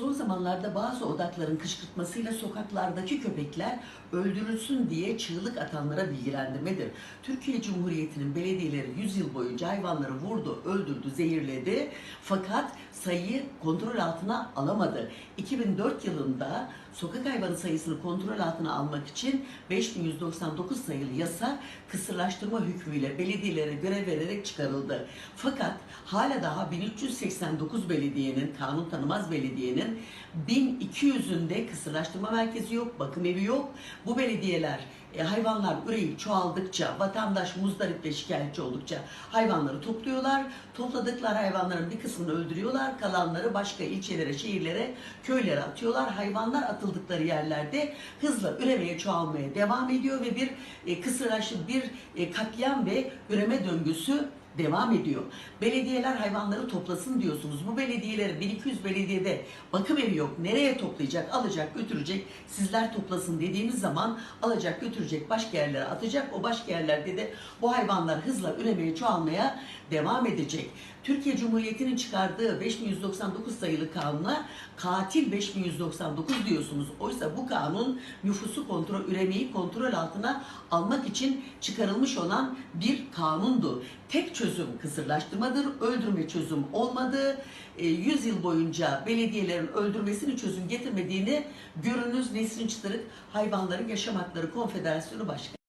Son zamanlarda bazı odakların kışkırtmasıyla sokaklardaki köpekler öldürülsün diye çığlık atanlara bilgilendirmedir. Türkiye Cumhuriyeti'nin belediyeleri 100 yıl boyunca hayvanları vurdu, öldürdü, zehirledi. Fakat sayıyı kontrol altına alamadı. 2004 yılında sokak hayvanı sayısını kontrol altına almak için 5199 sayılı yasa kısırlaştırma hükmüyle belediyelere görev vererek çıkarıldı. Fakat hala daha 1389 belediyenin, kanun tanımaz belediyenin 1200'ünde kısırlaştırma merkezi yok, bakım evi yok. Bu belediyeler e, hayvanlar üreyip çoğaldıkça, vatandaş muzdarip ve şikayetçi oldukça hayvanları topluyorlar. Topladıkları hayvanların bir kısmını öldürüyorlar. Kalanları başka ilçelere, şehirlere, köylere atıyorlar. Hayvanlar atıldıkları yerlerde hızla üremeye, çoğalmaya devam ediyor ve bir e, kısırlaştı, bir e, katliam ve üreme döngüsü devam ediyor. Belediyeler hayvanları toplasın diyorsunuz. Bu belediyelerin 1200 belediyede bakım evi yok. Nereye toplayacak, alacak, götürecek? Sizler toplasın dediğimiz zaman alacak, götürecek, başka yerlere atacak. O başka yerlerde de bu hayvanlar hızla üremeye, çoğalmaya devam edecek. Türkiye Cumhuriyeti'nin çıkardığı 5199 sayılı kanuna katil 5199 diyorsunuz. Oysa bu kanun nüfusu kontrol, üremeyi kontrol altına almak için çıkarılmış olan bir kanundu. Tek çözüm kısırlaştırmadır. Öldürme çözüm olmadı. E, 100 yıl boyunca belediyelerin öldürmesini çözüm getirmediğini görünüz Nesrin Çıtırık Hayvanların Yaşam Hakları Konfederasyonu Başkanı.